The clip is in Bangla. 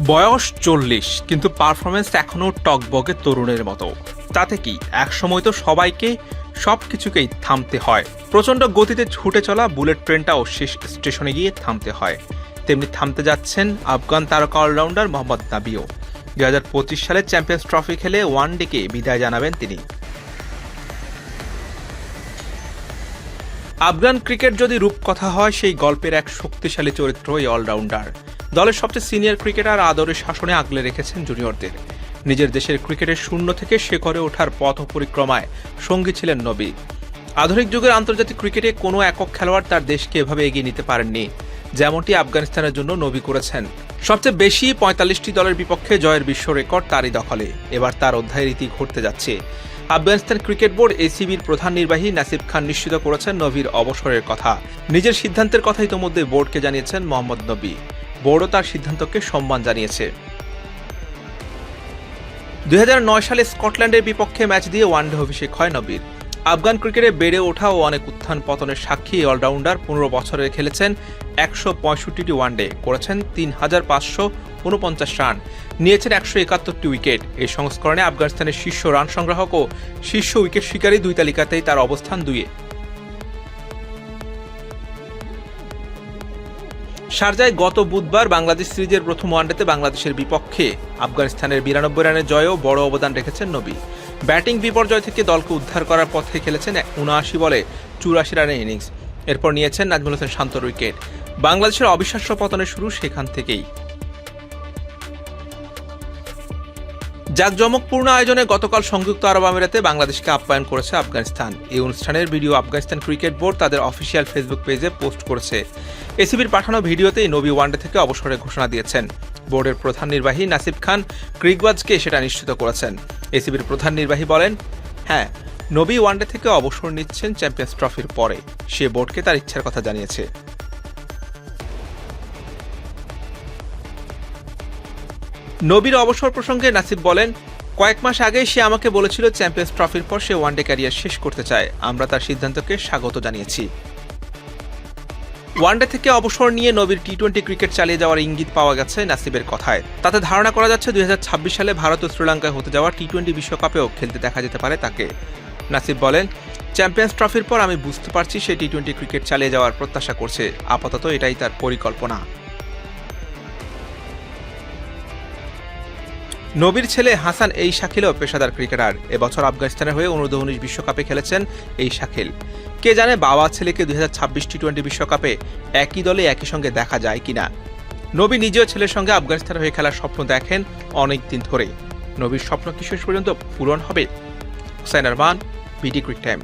বয়স চল্লিশ, কিন্তু পারফরমেন্স এখনও টকবগে তরুণের মতো। তাতে কি, একসময় তো সবাইকে সব কিছুকেই থামতে হয়। প্রচণ্ড গতিতে ছুটে চলা বুলেট ট্রেনটাও শেষ স্টেশনে গিয়ে থামতে হয়। তেমনি থামতে যাচ্ছেন আফগান তারকা অলরাউন্ডার মোহাম্মদ নাবিও। দু হাজার পঁচিশ সালে চ্যাম্পিয়ন্স ট্রফি খেলে ওয়ান ডেকে বিদায় জানাবেন তিনি। আফগান ক্রিকেট যদি রূপকথা হয়, সেই গল্পের এক শক্তিশালী চরিত্র এই অলরাউন্ডার। দলের সবচেয়ে সিনিয়র ক্রিকেটার আদরের শাসনে আগলে রেখেছেন জুনিয়রদের। নিজের দেশের ক্রিকেটের শূন্য থেকে শেখরে ওঠার পথ পরিক্রমায় সঙ্গী ছিলেন নবী। আধুনিক যুগের আন্তর্জাতিক ক্রিকেটে কোনো একক খেলোয়াড় তার দেশকে এভাবে এগিয়ে নিতে পারেননি, যেমনটি আফগানিস্তানের জন্য নবী করেছেন। সবচেয়ে বেশি পঁয়তাল্লিশটি দলের বিপক্ষে জয়ের বিশ্ব রেকর্ড তারই দখলে। এবার তার অধ্যায় রীতি ঘটতে যাচ্ছে। আফগানিস্তান ক্রিকেট বোর্ড এসিবির প্রধান নির্বাহী নাসিব খান নিশ্চিত করেছেন নবীর অবসরের কথা। নিজের সিদ্ধান্তের কথা ইতোমধ্যে বোর্ডকে জানিয়েছেন মোহাম্মদ নবী। বোর্ডও তার সিদ্ধান্তকে সম্মান জানিয়েছে। দুই হাজার নয় সালে স্কটল্যান্ডের বিপক্ষে ম্যাচ দিয়ে ওয়ানডে অভিষেক হয় নবীর। আফগান ক্রিকেটে বেড়ে ওঠা ও অনেক উত্থান পতনের সাক্ষী অলরাউন্ডার পনেরো বছরে খেলেছেন একশো পঁয়ষট্টিটি ওয়ানডে, করেছেন তিন হাজার পাঁচশো উনপঞ্চাশ রান, নিয়েছেন একশো একাত্তরটি উইকেট। এই সংস্করণে আফগানিস্তানের শীর্ষ রান সংগ্রাহক ও শীর্ষ উইকেট শিকারী দুই তালিকাতেই তার অবস্থান দুইয়ে। শারজায় গত বুধবার বাংলাদেশ সিরিজের প্রথম ওয়ানডেতে বাংলাদেশের বিপক্ষে আফগানিস্তানের বিরানব্বই রানের জয়েও বড় অবদান রেখেছেন নবী। ব্যাটিং বিপর্যয় থেকে দলকে উদ্ধার করার পথে খেলেছেন উনআশি বলে চুরাশি রানের ইনিংস। এরপর নিয়েছেন নাজমুল হোসেন শান্তর উইকেট। বাংলাদেশের অবিশ্বাস্য পতনের শুরু সেখান থেকেই। জাঁকজমকপূর্ণ আয়োজনে গতকাল সংযুক্ত আরব আমিরাতে বাংলাদেশকে আপ্যায়ন করেছে আফগানিস্তান। এই অনুষ্ঠানের ভিডিও আফগানিস্তান ক্রিকেট বোর্ড তাদের অফিসিয়াল ফেসবুক পেজে পোস্ট করেছে। এসিবির পাঠানো ভিডিওতেই নবী ওয়ানডে থেকে অবসরের ঘোষণা দিয়েছেন। বোর্ডের প্রধান নির্বাহী নাসিব খান ক্রিকবাজকে সেটা নিশ্চিত করেছেন। এসিবির প্রধান নির্বাহী বলেন হ্যাঁ নবী ওয়ানডে থেকে অবসর নিচ্ছেন চ্যাম্পিয়ন্স ট্রফির পরে। সে বোর্ডকে তার ইচ্ছার কথা জানিয়েছে। নবীর অবসর প্রসঙ্গে নাসিব বলেন, কয়েক মাস আগেই সে আমাকে বলেছিল চ্যাম্পিয়ন্স ট্রফির পর সে ওয়ানডে ক্যারিয়ার শেষ করতে চায়। আমরা তার সিদ্ধান্তকে স্বাগত জানিয়েছি। ওয়ানডে থেকে অবসর নিয়ে নবীর টি টোয়েন্টি ক্রিকেট চালিয়ে যাওয়ার ইঙ্গিত পাওয়া গেছে নাসিবের কথায়। তাতে ধারণা করা যাচ্ছে দুই হাজার ছাব্বিশ সালে ভারত ও শ্রীলঙ্কায় হতে যাওয়া টি টোয়েন্টি বিশ্বকাপেও খেলতে দেখা যেতে পারে তাকে। নাসিব বলেন, চ্যাম্পিয়ন্স ট্রফির পর আমি বুঝতে পারছি সে টি টোয়েন্টি ক্রিকেট চালিয়ে যাওয়ার প্রত্যাশা করছে। আপাতত এটাই তার পরিকল্পনা। নবীর ছেলে হাসান এই শাকিলও পেশাদার ক্রিকেটার। এবছর আফগানিস্তানের হয়ে অনুর্ধ উনিশ বিশ্বকাপে খেলেছেন এই শাকিল। কে জানে বাবা ছেলেকে দুই হাজার ছাব্বিশ টি টোয়েন্টি বিশ্বকাপে একই দলে একই সঙ্গে দেখা যায় কিনা। নবী নিজেও ছেলের সঙ্গে আফগানিস্তান হয়ে খেলার স্বপ্ন দেখেন অনেক দিন ধরে। নবীর স্বপ্ন কি শেষ পর্যন্ত পূরণ হবে? Hussain Arman, BD cric time.